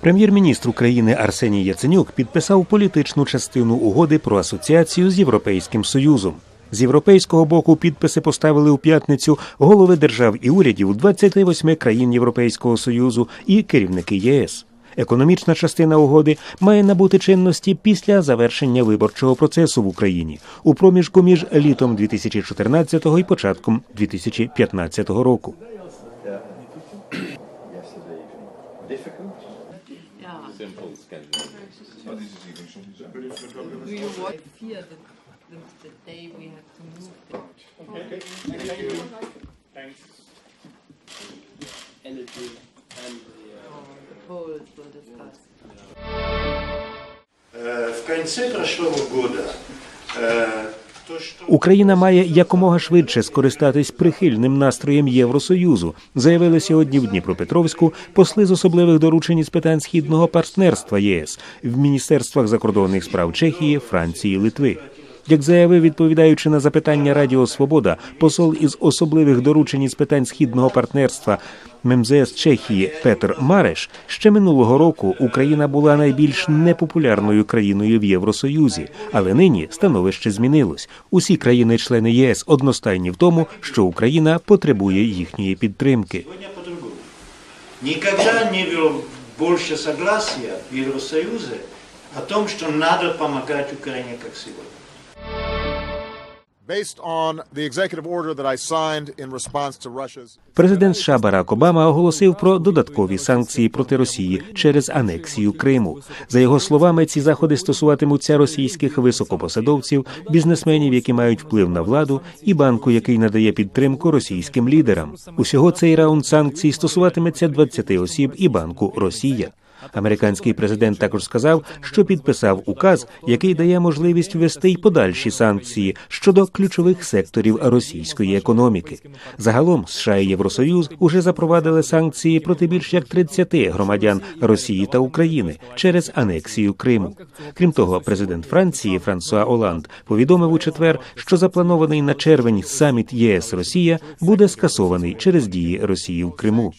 Прем'єр-міністр України Арсеній Яценюк підписав політичну частину угоди про асоціацію з Європейським Союзом. З європейського боку підписи поставили у п'ятницю голови держав і урядів 28 країн Європейського Союзу і керівники ЄС. Економічна частина угоди має набути чинності після завершення виборчого процесу в Україні у проміжку між літом 2014 і початком 2015 року. Simple Scandinavian. Do you want fear the, the, the day we have to move energy and the or the polls will discuss? Э, В конце прошлого года э, то, что Україна має якомога швидше скористатись прихильним настроєм Євросоюзу, заявили сьогодні в Дніпропетровську посли з особливих доручень із питань східного партнерства ЄС в міністерствах закордонних справ Чехії, Франції, Литви. Як заявив, відповідаючи на запитання Радіо Свобода, посол із особливих доручень із питань східного партнерства ММЗС Чехії Петр Мареш, ще минулого року Україна була найбільш непопулярною країною в Євросоюзі, але нині становище змінилось. Усі країни-члени ЄС одностайні в тому, що Україна потребує їхньої підтримки. по-другому. Не было больше согласия в Евросоюзе о том, что надо помогать Украине как сегодня. Президент США Барак Обама оголосив про додаткові санкції проти Росії через анексію Криму. За його словами, ці заходи стосуватимуться російських високопосадовців, бізнесменів, які мають вплив на владу, і банку, який надає підтримку російським лідерам. Усього цей раунд санкцій стосуватиметься 20 осіб і банку Росія. Американський президент також сказав, що підписав указ, який дає можливість ввести й подальші санкції щодо ключових секторів російської економіки. Загалом США і Євросоюз уже запровадили санкції проти більш як 30 громадян Росії та України через анексію Криму. Крім того, президент Франції Франсуа Оланд повідомив у четвер, що запланований на червень саміт ЄС Росія буде скасований через дії Росії в Криму.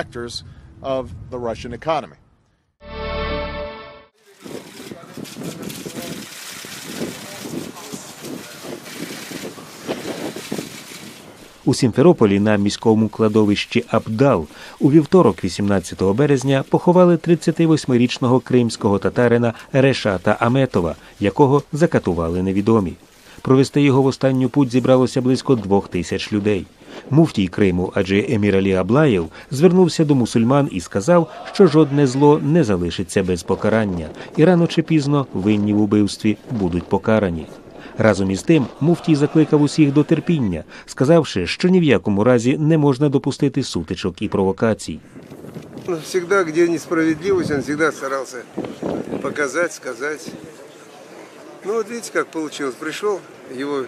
Sectors of the Russian economy. У Сімферополі на міському кладовищі Абдал у вівторок, 18 березня, поховали 38-річного кримського татарина Решата Аметова, якого закатували невідомі. Провести його в останню путь зібралося близько двох тисяч людей. Муфтій Криму, адже Емір Алі Аблаєв, звернувся до мусульман і сказав, що жодне зло не залишиться без покарання, і рано чи пізно винні в убивстві будуть покарані. Разом із тим, муфтій закликав усіх до терпіння, сказавши, що ні в якому разі не можна допустити сутичок і провокацій. Всегда, где несправедливость, он всегда старался показать, сказать. Ну вот видите, как получилось. Пришел, его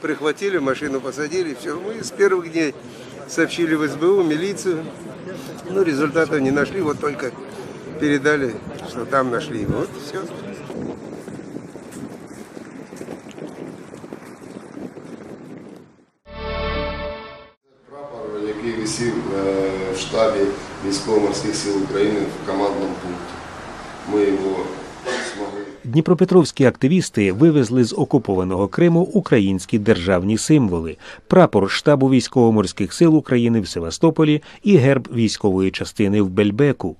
прихватили, в машину посадили, все. Мы с первых дней сообщили в СБУ, милицию. Ну, результатов не нашли, вот только передали, что там нашли его. Вот все. Прапор, який висів е, в штабі військово-морських сил України в командному пункті. Ми його змогли. Дніпропетровські активісти вивезли з окупованого Криму українські державні символи: прапор штабу військово-морських сил України в Севастополі і герб військової частини в Бельбеку.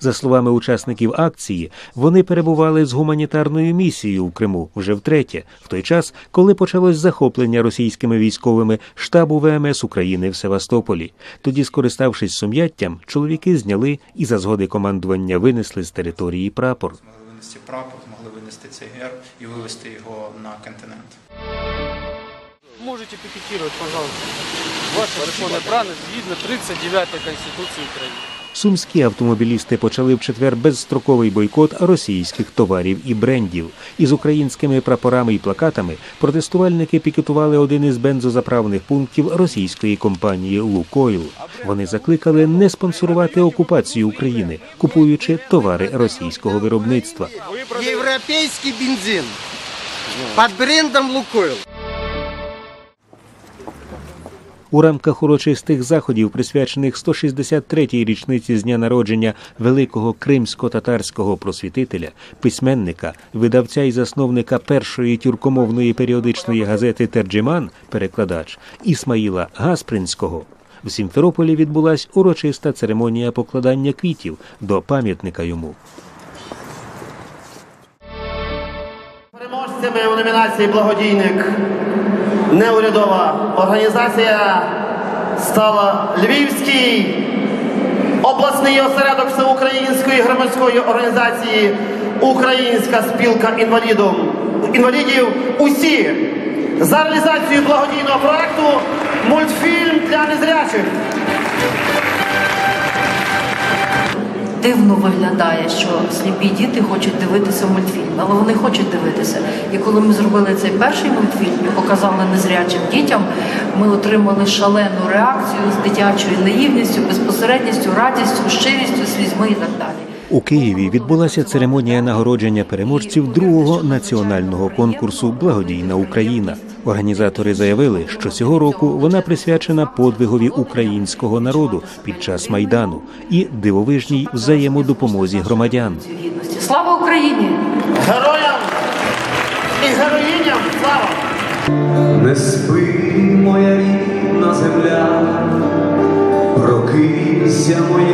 За словами учасників акції, вони перебували з гуманітарною місією в Криму вже втретє, в той час, коли почалось захоплення російськими військовими штабу ВМС України в Севастополі. Тоді, скориставшись сум'яттям, чоловіки зняли і за згоди командування винесли з території прапор. Винести цей герб і вивести його на континент. Можете пікетувати, пожалуйста. Ваше законное право видно 39 Конституции Украины. Сумські автомобілісти почали в четвер безстроковий бойкот російських товарів і брендів. Із українськими прапорами і плакатами протестувальники пікетували один із бензозаправних пунктів російської компанії Лукойл. Вони закликали не спонсорувати окупацію України, купуючи товари російського виробництва. Европейский бензин под брендом Лукойл. У рамках урочистих заходів, присвячених 163-й річниці з дня народження великого кримсько-татарського просвітителя, письменника, видавця і засновника першої тюркомовної періодичної газети Терджиман, перекладач Ісмаїла Гаспринського. В Сімферополі відбулась урочиста церемонія покладання квітів до пам'ятника йому. Переможцями у номінації Благодійник неурядова організація стала Львівський обласний осередок всеукраїнської громадської організації Українська спілка інвалідів. інвалідів усі за реалізацію благодійного проекту мультфільм для незрячих. Дивно виглядає, що сліпі діти хочуть дивитися мультфільм, але вони хочуть дивитися. І коли ми зробили цей перший мультфільм і показали незрячим дітям, ми отримали шалену реакцію з дитячою наївністю, безпосередністю, радістю, щирістю, слізьми і так далі. У Києві відбулася церемонія нагородження переможців другого національного конкурсу Благодійна Україна. Організатори заявили, що цього року вона присвячена подвигові українського народу під час майдану і дивовижній взаємодопомозі громадян. Слава Україні! Героям і героїням слава! Не спи, моя рідна земля, прокинься, моя